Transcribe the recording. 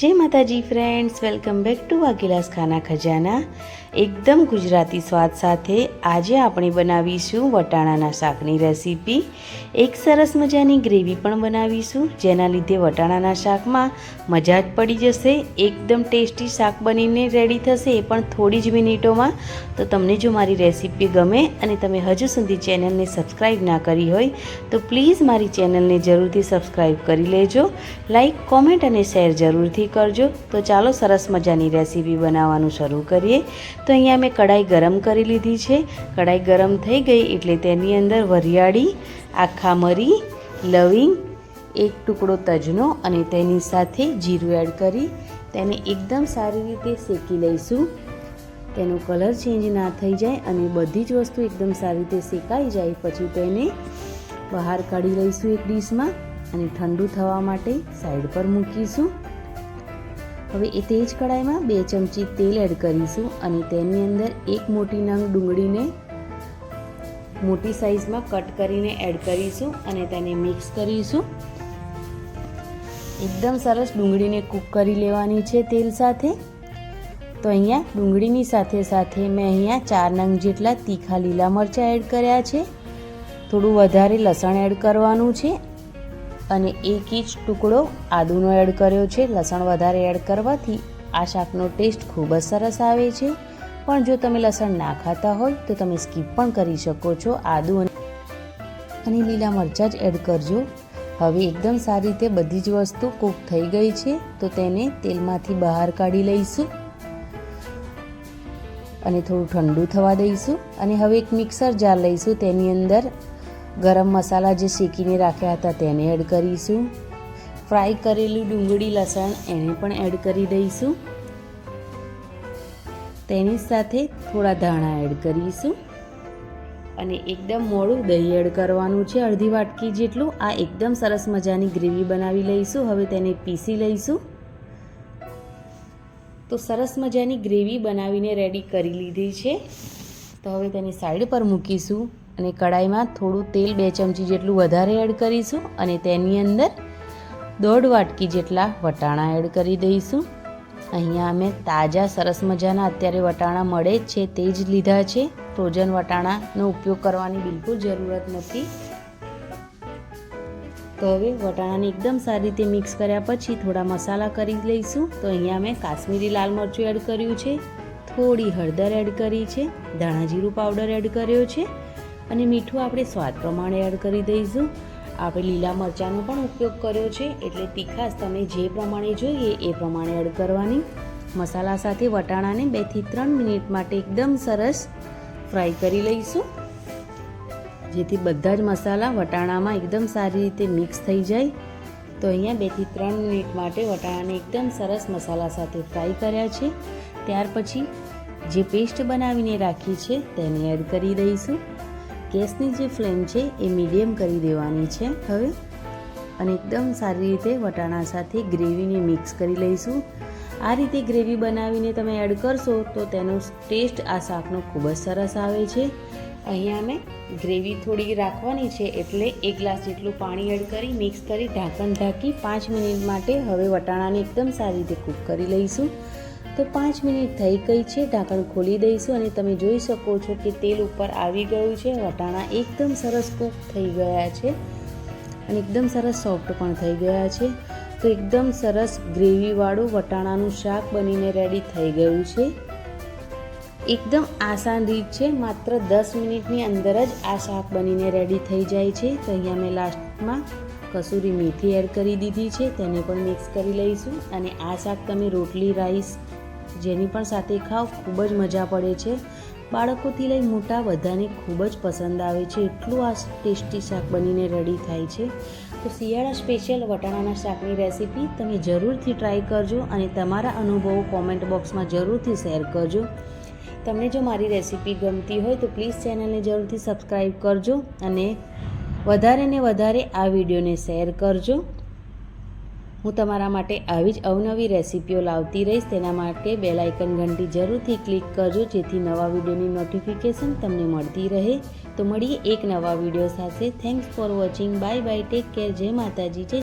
જય માતાજી friends welcome back to Vaghela's Khana Khazana. એકદમ ગુજરાતી સ્વાદ સાથે આજે આપણે બનાવીશું વટાણાના શાકની રેસીપી એક સરસ મજાની ગ્રેવી પણ બનાવીશું, જેના લીધે વટાણાના શાકમાં મજા જ પડી જશે, એકદમ ટેસ્ટી શાક બનીને રેડી થશે એ પણ થોડી જ મિનિટોમાં. તો તમને જો મારી રેસીપી ગમે અને તમે હજુ સુધી ચેનલને સબસ્ક્રાઈબ ના કરી હોય, તો પ્લીઝ મારી ચેનલને જરૂરથી સબસ્ક્રાઈબ કરી લેજો. લાઇક કોમેન્ટ અને શેર જરૂરથી કરજો. તો ચાલો સરસ મજાની રેસીપી બનાવવાનું શરૂ કરીએ. તો અહીંયા મેં કઢાઈ ગરમ કરી લીધી છે. કઢાઈ ગરમ થઈ ગઈ એટલે તેની અંદર વરિયાળી, આખા મરી, લવિંગ, એક ટુકડો તજનો અને તેની સાથે જીરું એડ કરી તેને એકદમ સારી રીતે શેકી લઈશું. તેનો કલર ચેન્જ ના થઈ જાય અને બધી જ વસ્તુ એકદમ સારી રીતે શેકાઈ જાય. પછી તેને બહાર કાઢી લઈશું એક ડીશમાં અને ઠંડુ થવા માટે સાઈડ પર મૂકીશું. હવે એ તે જ કઢાઈમાં બે ચમચી તેલ એડ કરીશું અને તેની અંદર એક મોટી નંગ ડુંગળીને મોટી સાઈઝમાં કટ કરીને એડ કરીશું અને તેને મિક્સ કરીશું. એકદમ સરસ ડુંગળીને કૂક કરી લેવાની છે તેલ સાથે. તો અહીંયા ડુંગળીની સાથે સાથે મેં અહીંયા ચાર નંગ જેટલા તીખા લીલા મરચાં એડ કર્યા છે. થોડું વધારે લસણ એડ કરવાનું છે. અને એક ઇંચ ટુકડો આદુનો એડ કર્યો છે. લસણ વધારે એડ કરવાથી આ શાકનો ટેસ્ટ ખૂબ જ સરસ આવે છે. પણ જો તમે લસણ ના ખાતા હોય તો તમે સ્કીપ પણ કરી શકો છો આદુ અને લીલા મરચાં જ એડ કરજો. હવે એકદમ સારી રીતે બધી જ વસ્તુ કૂક થઈ ગઈ છે, તો તેને તેલમાંથી બહાર કાઢી લઈશું. અને થોડું ઠંડુ થવા દઈશું. અને હવે એક મિક્સર જાર લઈશું, તેની અંદર ગરમ મસાલા જે શેકીને રાખ્યા હતા તેને એડ કરીશું. ફ્રાય કરેલું ડુંગળી લસણ એને પણ એડ કરી દઈશું. તેની સાથે થોડા ધાણા એડ કરીશું. અને એકદમ મોડું દહીં એડ કરવાનું છે. અડધી વાટકી જેટલું. આ એકદમ સરસ મજાની ગ્રેવી બનાવી લઈશું. હવે તેને પીસી લઈશું. તો સરસ મજાની ગ્રેવી બનાવીને રેડી કરી લીધી છે. તો હવે તેની સાઈડ પર મૂકીશું. અને કડાઈમાં થોડું તેલ બે ચમચી જેટલું વધારે એડ કરીશું અને તેની અંદર દોઢ વાટકી જેટલા વટાણા એડ કરી દઈશું. અહીંયા અમે તાજા સરસ મજાના અત્યારે વટાણા મળે જ છે, તે જ લીધા છે. ફ્રોઝન વટાણાનો ઉપયોગ કરવાની બિલકુલ જરૂરત નથી. તો હવે વટાણાને એકદમ સારી રીતે મિક્સ કર્યા પછી થોડા મસાલા કરી લઈશું. તો અહીંયા મેં કાશ્મીરી લાલ મરચું એડ કર્યું છે, થોડી હળદર એડ કરી છે, ધાણા જીરું પાવડર એડ કર્યો છે અને મીઠું આપણે સ્વાદ પ્રમાણે એડ કરી દઈશું. આપણે લીલા મરચાંનો પણ ઉપયોગ કર્યો છે, એટલે તીખાશ તમે જે પ્રમાણે જોઈએ એ પ્રમાણે એડ કરવાની. મસાલા સાથે વટાણાને બેથી ત્રણ મિનિટ માટે એકદમ સરસ ફ્રાય કરી લઈશું. જેથી બધા જ મસાલા વટાણામાં એકદમ સારી રીતે મિક્સ થઈ જાય. તો અહીંયા બેથી ત્રણ મિનિટ માટે વટાણાને એકદમ સરસ મસાલા સાથે ફ્રાય કર્યા છે. ત્યાર પછી જે પેસ્ટ બનાવીને રાખી છે તેને એડ કરી દઈશું. ગેસની જે ફ્લેમ છે એ મીડિયમ કરી દેવાની છે. હવે અને એકદમ સારી રીતે વટાણા સાથે ગ્રેવીને મિક્સ કરી લઈશું. આ રીતે ગ્રેવી બનાવીને તમે એડ કરશો તો તેનો ટેસ્ટ આ શાકનો ખૂબ જ સરસ આવે છે. અહીંયા અમે ગ્રેવી થોડી રાખવાની છે એટલે એક ગ્લાસ જેટલું પાણી એડ કરી, મિક્સ કરી, ઢાંકણ ઢાંકી પાંચ મિનિટ માટે હવે વટાણાને એકદમ સારી રીતે કૂક કરી લઈશું. તો પાંચ મિનિટ થઈ ગઈ છે, ઢાંકણ ખોલી દઈશું અને તમે જોઈ શકો છો કે તેલ ઉપર આવી ગયું છે, વટાણા એકદમ સરસ કૂક થઈ ગયા છે અને એકદમ સરસ સોફ્ટ પણ થઈ ગયા છે. તો એકદમ સરસ ગ્રેવીવાળું વટાણાનું શાક બનીને રેડી થઈ ગયું છે. એકદમ આસાન રીત છે, માત્ર દસ મિનિટની અંદર જ આ શાક બનીને રેડી થઈ જાય છે. તો અહીંયા મેં લાસ્ટમાં કસૂરી મેથી એડ કરી દીધી છે, તેને પણ મિક્સ કરી લઈશું અને આ શાક તમે રોટલી રાઈસ જેની પણ સાથે ખાઓ ખૂબ જ મજા પડે છે. બાળકોથી લઈ મોટા બધાને ખૂબ જ પસંદ આવે છે. એટલું આ ટેસ્ટી શાક બનીને રેડી થાય છે. તો શિયાળા સ્પેશિયલ વટાણાના શાકની રેસીપી તમે જરૂરથી ટ્રાય કરજો અને તમારા અનુભવો કોમેન્ટ બોક્સમાં જરૂરથી શેર કરજો. તમને જો મારી રેસીપી ગમતી હોય તો પ્લીઝ ચેનલને જરૂરથી સબસ્ક્રાઈબ કરજો અને વધારે ને વધારે આ વિડીયોને શેર કરજો. હું તમારા માટે આવી જ અવનવી રેસીપીઓ લાવતી રહીશ. તેના માટે બેલ આઇકન ઘંટી જરૂરથી ક્લિક કરજો, જેથી નવા વિડીયોની નોટિફિકેશન તમને મળતી રહે. તો મળીએ એક નવા વીડિયો સાથે. Thanks for watching bye bye take care જય માતાજી. જય